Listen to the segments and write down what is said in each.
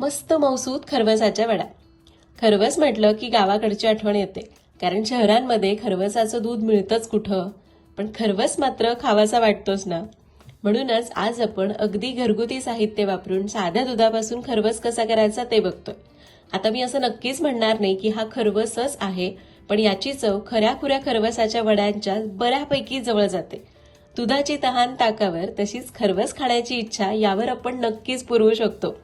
मस्त मौसूद खरवसाच्या वडा. खरवस म्हटलं की गावाकडची आठवण येते. कारण शहरांमध्ये खरवसाचं दूध मिळतंच कुठं? पण खरवस मात्र खावासा वाटतोच ना. म्हणूनच आज आपण अगदी घरगुती साहित्य वापरून साध्या दुधापासून खरवस कसा करायचा ते बघतोय. आता मी असं नक्कीच म्हणणार नाही की हा खरवसच आहे पण याची चव खऱ्या खुऱ्या खरवसाच्या वड्यांच्या बऱ्यापैकी जवळ जाते. दुधाची तहान ताकावर तशीच खरवस खाण्याची इच्छा यावर आपण नक्कीच पुरवू शकतो.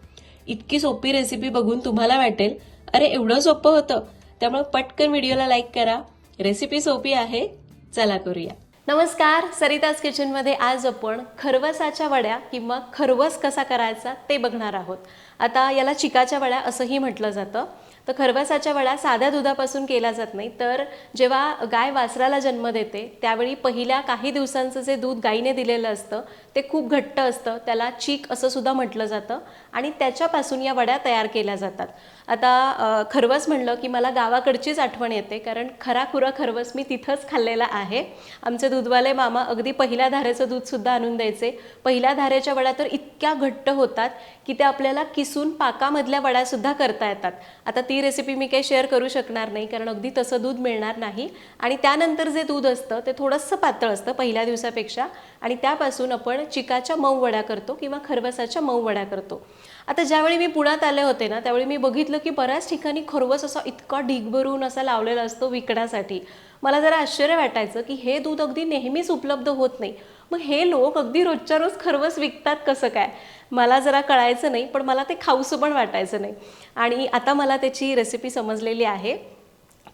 इतकी सोपी रेसिपी बघून तुम्हाला वाटेल. अरे एवढं सोपं होतं. त्यामुळे पटकन व्हिडिओला लाईक करा. रेसिपी सोपी आहे. चला करूया. नमस्कार सरिताज किचनमध्ये आज आपण खरवसाच्या वड्या किंवा खरवस कसा करायचा ते बघणार आहोत. आता याला चिकाच्या वड्या असंही म्हटलं जातं. तर खरवसाच्या वडा साध्या दुधापासून केला जात नाही. तर जेव्हा गाय वासराला जन्म देते त्यावेळी पहिल्या काही दिवसांचं जे दूध गायीने दिलेलं असतं ते खूप घट्ट असतं. त्याला चीक असं सुद्धा म्हटलं जातं आणि त्याच्यापासून या वड्या तयार केल्या जातात. आता खरवस म्हणलं की मला गावाकडचीच आठवण येते कारण खराखुरा खरवस मी तिथंच खाल्लेला आहे. आमचे दूधवाले मामा अगदी पहिल्या धारेचं दूधसुद्धा आणून द्यायचे. पहिल्या धारेच्या वड्या तर इतक्या घट्ट होतात की त्या आपल्याला किसून पाकामधल्या वड्यासुद्धा करता येतात. आता ती रेसिपी मी काही शेअर करू शकणार नाही कारण अगदी तसं दूध मिळणार नाही. आणि त्यानंतर जे दूध असतं ते थोडंसं पातळ असतं पहिल्या दिवसापेक्षा. आणि त्यापासून आपण चिकाच्या मऊ वड्या करतो किंवा खरवसाच्या मऊ वड्या करतो. आता ज्यावेळी मी पुण्यात आले होते ना त्यावेळी मी बघितलं की बऱ्याच ठिकाणी खरवस असा इतका ढीग भरून असा लावलेला असतो विकण्यासाठी. मला जरा आश्चर्य वाटायचं की हे दूध अगदी नेहमीच उपलब्ध होत नाही. मग हे लोक अगदी रोजच्या रोज खरवस विकतात कसं काय? मला जरा कळायचं नाही पण मला ते खाऊसं पण वाटायचं नाही. आणि आता मला त्याची रेसिपी समजलेली आहे.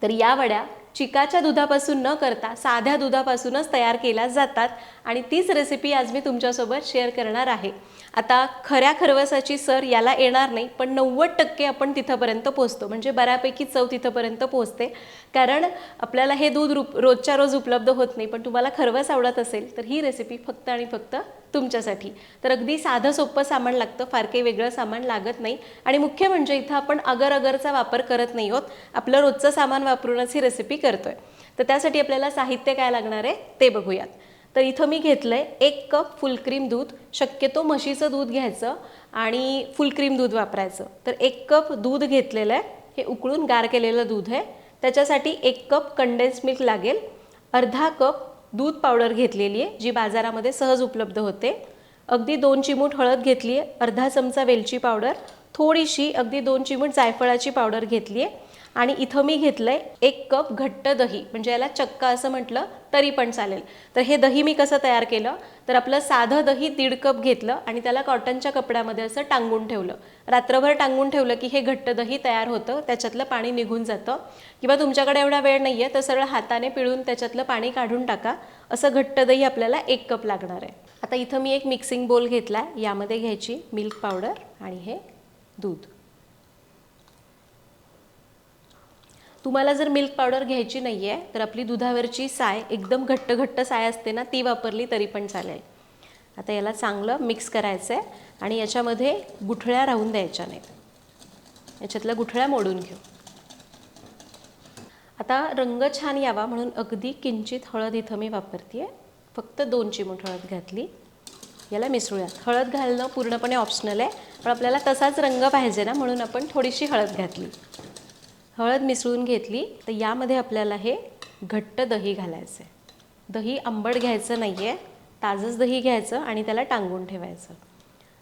तर या वड्या चिकाच्या दुधापासून न करता साध्या दुधापासूनच तयार केल्या जातात. आणि तीच रेसिपी आज मी तुमच्यासोबत शेअर करणार आहे. आता खऱ्या खरवसाची सर याला येणार नाही पण नव्वद टक्के आपण तिथंपर्यंत पोहोचतो. म्हणजे बऱ्यापैकी चव तिथंपर्यंत पोहोचते. कारण आपल्याला हे दूध रूप रोजच्या रोज उपलब्ध होत नाही पण तुम्हाला खरवस आवडत असेल तर ही रेसिपी फक्त आणि फक्त तुमच्यासाठी. तर अगदी साधं सोपं सामान लागतं फार काही वेगळं सामान लागत नाही. आणि मुख्य म्हणजे इथं आपण अगर अगरचा वापर करत नाही आहोत. आपलं रोजचं सामान वापरूनच ही रेसिपी करतोय. तर त्यासाठी आपल्याला साहित्य काय लागणार आहे? ते बघूयात. तर इथं मी घेतलं आहे एक कप फुलक्रीम दूध. शक्यतो म्हशीचं दूध घ्यायचं आणि फुलक्रीम दूध वापरायचं. तर एक कप दूध घेतलेलं आहे. हे उकळून गार केलेलं दूध आहे. त्याच्यासाठी एक कप कंडेन्स मिल्क लागेल. अर्धा कप दूध पावडर घेतलेली आहे जी बाजारामध्ये सहज उपलब्ध होते. अगदी दोन चिमूट हळद घेतली आहे. अर्धा चमचा वेलची पावडर थोडीशी अगदी दोन चिमूट जायफळाची पावडर घेतली आहे. आणि इथं मी घेतलं आहे एक कप घट्ट दही म्हणजे याला चक्का असं म्हटलं तरी पण चालेल. तर हे दही मी कसं तयार केलं? तर आपलं साधं दही दीड कप घेतलं आणि त्याला कॉटनच्या कपड्यामध्ये असं टांगून ठेवलं. रात्रभर टांगून ठेवलं की हे घट्ट दही तयार होतं त्याच्यातलं पाणी निघून जातं. किंवा तुमच्याकडे एवढा वेळ नाही आहे तर सरळ हाताने पिळून त्याच्यातलं पाणी काढून टाका. असं घट्ट दही आपल्याला एक कप लागणार आहे. आता इथं मी एक मिक्सिंग बोल घेतला आहे यामध्ये घ्यायची मिल्क पावडर आणि हे दूध. तुम्हाला जर मिल्क पावडर घ्यायची नाही आहे तर आपली दुधावरची साय एकदम घट्ट घट्ट साय असते ना ती वापरली तरी पण चालेल. आता याला चांगलं मिक्स करायचं आहे आणि याच्यामध्ये गुठळ्या राहून द्यायच्या नाहीत. याच्यातल्या गुठळ्या मोडून घेऊ. आता रंग छान यावा म्हणून अगदी किंचित हळद इथं मी वापरते फक्त दोन चिमूट हळद घातली. याला मिसळूयात. हळद घालणं पूर्णपणे ऑप्शनल आहे पण आपल्याला तसाच रंग पाहिजे ना म्हणून आपण थोडीशी हळद घातली. हळद मिसळून घेतली तर यामध्ये आपल्याला हे घट्ट दही घालायचं आहे दही आंबट घ्यायचं नाही आहे ताजंच दही घ्यायचं आणि त्याला टांगून ठेवायचं.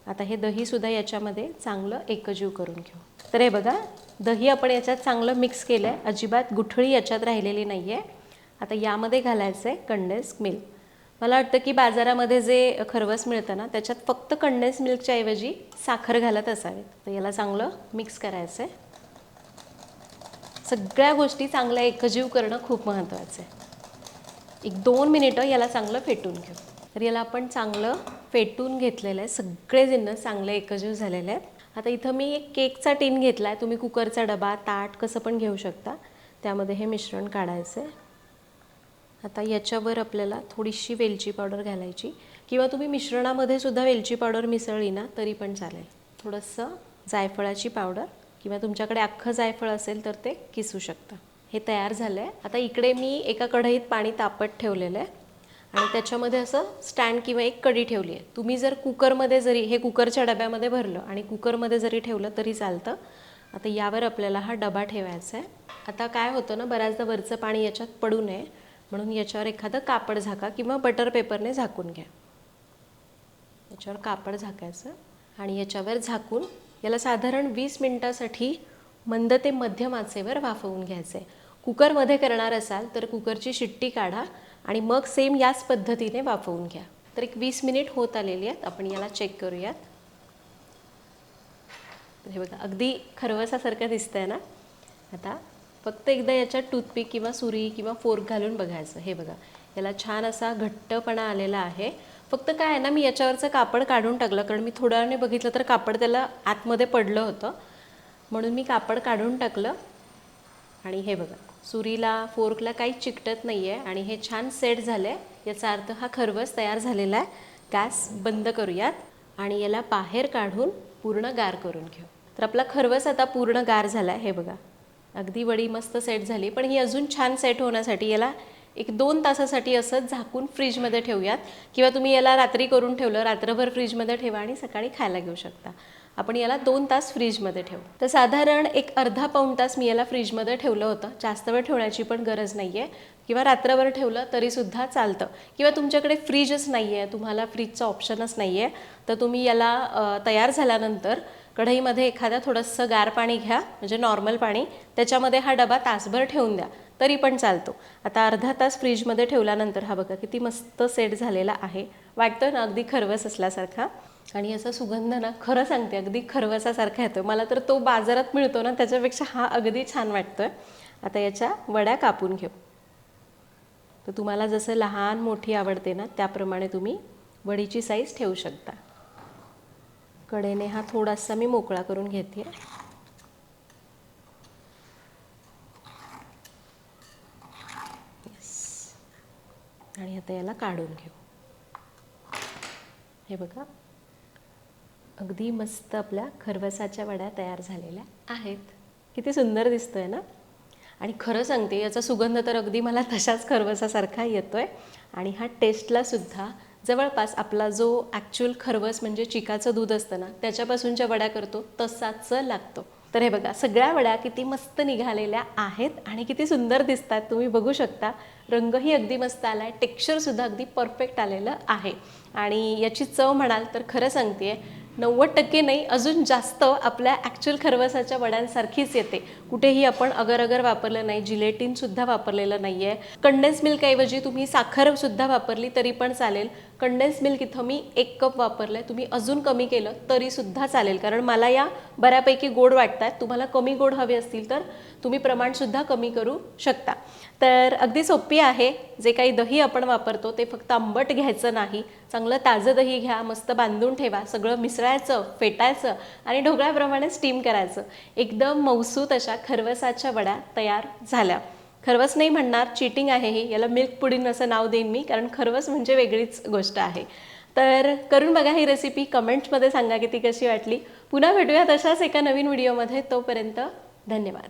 आता हे दहीसुद्धा याच्यामध्ये चांगलं एकजीव करून घेऊ. तर हे बघा दही आपण याच्यात चांगलं मिक्स केलं आहे अजिबात गुठळी याच्यात राहिलेली नाही आहे आता यामध्ये घालायचं आहे कंडेन्स मिल्क मला वाटतं की बाजारामध्ये जे खरवस मिळतं ना त्याच्यात फक्त कंडेन्स मिल्कच्या ऐवजी साखर घालत असावेत तर याला चांगलं मिक्स करायचं आहे सगळ्या गोष्टी चांगल्या एकजीव करणं खूप महत्त्वाचं आहे. एक दोन मिनिटं याला चांगलं फेटून घेऊ. तर याला आपण चांगलं फेटून घेतलेलं आहे. सगळे जिन्नस चांगले एकजीव झालेले आहेत. आता इथं मी एक केकचा टीन घेतला आहे तुम्ही कुकरचा डबा ताट कसं पण घेऊ शकता. त्यामध्ये हे मिश्रण काढायचं आहे आता याच्यावर आपल्याला थोडीशी वेलची पावडर घालायची. किंवा तुम्ही मिश्रणामध्ये सुद्धा वेलची पावडर मिसळली ना तरी पण चालेल. थोडंसं जायफळाची पावडर. किंवा तुमच्याकडे अख्खं जायफळ असेल तर ते किसू शकता. हे तयार झालं आहे आता इकडे मी एका कढईत पाणी तापत ठेवलेलं आहे. आणि त्याच्यामध्ये असं स्टँड किंवा एक कडी ठेवली आहे. तुम्ही जर कुकरमध्ये जरी हे कुकरच्या डब्यामध्ये भरलं आणि कुकरमध्ये जरी ठेवलं तरी चालतं. आता यावर आपल्याला हा डबा ठेवायचा आहे. आता काय होतं ना बऱ्याचदा वरचं पाणी याच्यात पडू नये. म्हणून याच्यावर एखादं कापड झाका किंवा बटर पेपरने झाकून घ्या. याच्यावर कापड झाकायचं आणि याच्यावर झाकून याला साधारण वीस मिनिटासाठी मंद ते मध्यम आचेवर वाफवून घ्यायचं. आहे कुकरमध्ये करणार असाल तर कुकरची शिट्टी काढा आणि मग सेम याच पद्धतीने वाफवून घ्या. तर एक वीस मिनिट होत आलेली आहेत. आपण याला चेक करूयात. हे बघा अगदी खरवसासारखं दिसतंय ना? आता फक्त एकदा याच्यात टूथपिक किंवा सुरी किंवा फोर्क घालून बघायचं. हे बघा याला छान असा घट्टपणा आलेला आहे. फक्त काय आहे ना मी याच्यावरचं कापड काढून टाकलं कारण मी थोड्या वेळाने बघितलं तर कापड त्याला आतमध्ये पडलं होतं. म्हणून मी कापड काढून टाकलं. आणि हे बघा सुरीला फोर्कला काही चिकटत नाही आहे आणि हे छान सेट झालं आहे याचा अर्थ हा खरवस तयार झालेला आहे. गॅस बंद करूयात आणि याला बाहेर काढून पूर्ण गार करून घेऊ. तर आपला खरवस आता पूर्ण गार झाला आहे हे बघा अगदी वडी मस्त सेट झाली. पण ही अजून छान सेट होण्यासाठी याला एक दोन तासासाठी असं झाकून फ्रीजमध्ये ठेवूयात. किंवा तुम्ही याला रात्री करून ठेवलं रात्रभर फ्रीजमध्ये ठेवा आणि सकाळी खायला घेऊ शकता. आपण याला दोन तास फ्रीजमध्ये ठेवू. तर साधारण एक अर्धा पाऊण तास मी याला फ्रीजमध्ये ठेवलं होतं. जास्त वेळ ठेवण्याची पण गरज नाही आहे किंवा रात्रभर ठेवलं तरीसुद्धा चालतं. किंवा तुमच्याकडे फ्रीजच नाही आहे तुम्हाला फ्रीजचं ऑप्शनच नाही आहे तर तुम्ही याला तयार झाल्यानंतर कढईमध्ये एखादं थोडंसं गार पाणी घ्या म्हणजे नॉर्मल पाणी. त्याच्यामध्ये हा डबा तासभर ठेवून द्या. तरी पण चालतो. आता अर्धा तास फ्रीजमध्ये ठेवल्यानंतर हा बघा किती मस्त सेट झालेला आहे. वाटतं ना अगदी खरवस असल्यासारखा. आणि याचा सुगंध ना खरं सांगते अगदी खरवसासारखा येतो मला तर तो बाजारात मिळतो ना त्याच्यापेक्षा हा अगदी छान वाटतोय. आता याच्या वड्या कापून घेऊ. तर तुम्हाला जसं लहान मोठी आवडते ना त्याप्रमाणे तुम्ही वडीची साईज ठेवू शकता. कडेने हा थोडासा मी मोकळा करून घेते. आणि आता याला काढून घेऊ. हे बघा. अगदी मस्त आपल्या खरवसाच्या वड्या तयार झालेल्या आहेत. किती सुंदर दिसतोय ना? आणि खरं सांगते याचा सुगंध तर अगदी मला तशाच खरवसासारखा येतोय. आणि हा टेस्टला सुद्धा जवळपास आपला जो ॲक्च्युअल खरवस म्हणजे चिकाचं दूध असतं ना त्याच्यापासूनच्या वड्या करतो तसाच लागतो. तर हे बघा सगळ्या वड्या किती मस्त निघालेल्या आहेत आणि किती सुंदर दिसतात. तुम्ही बघू शकता रंगही अगदी मस्त आला आहे टेक्स्चरसुद्धा अगदी परफेक्ट आलेलं आहे. आणि याची चव म्हणाल तर खरं सांगते नव्वद टक्के नाही अजून जास्त आपल्या ॲक्च्युअल खरवसाच्या वड्यांसारखीच येते. कुठेही आपण अगर अगर वापरलं नाही जिलेटिनसुद्धा वापरलेलं नाही आहे कंडेन्स मिल्कऐवजी तुम्ही साखरसुद्धा वापरली तरी पण चालेल. कंडेन्स मिल्क इथं मी एक कप वापरलं आहे तुम्ही अजून कमी केलं तरीसुद्धा चालेल. कारण मला या बऱ्यापैकी गोड वाटत आहेत तुम्हाला कमी गोड हवे असतील तर तुम्ही प्रमाणसुद्धा कमी करू शकता. तर अगदी सोपी आहे. जे काही दही आपण वापरतो ते फक्त आंबट घ्यायचं नाही. चांगलं ताजं दही घ्या मस्त बांधून ठेवा. सगळं मिसळायचं फेटायचं आणि ढोकळ्याप्रमाणे स्टीम करायचं. एकदम मौसूत अशा खरवसाच्या वड्या तयार झाल्या. खरवस नाही म्हणणार चिटिंग आहे ही. याला मिल्क पुडिंग असं नाव देईन मी कारण खरवस म्हणजे वेगळीच गोष्ट आहे. तर करून बघा ही रेसिपी कमेंट्समध्ये सांगा की ती कशी वाटली. पुन्हा भेटूया तशाच एका नवीन व्हिडिओमध्ये तोपर्यंत धन्यवाद.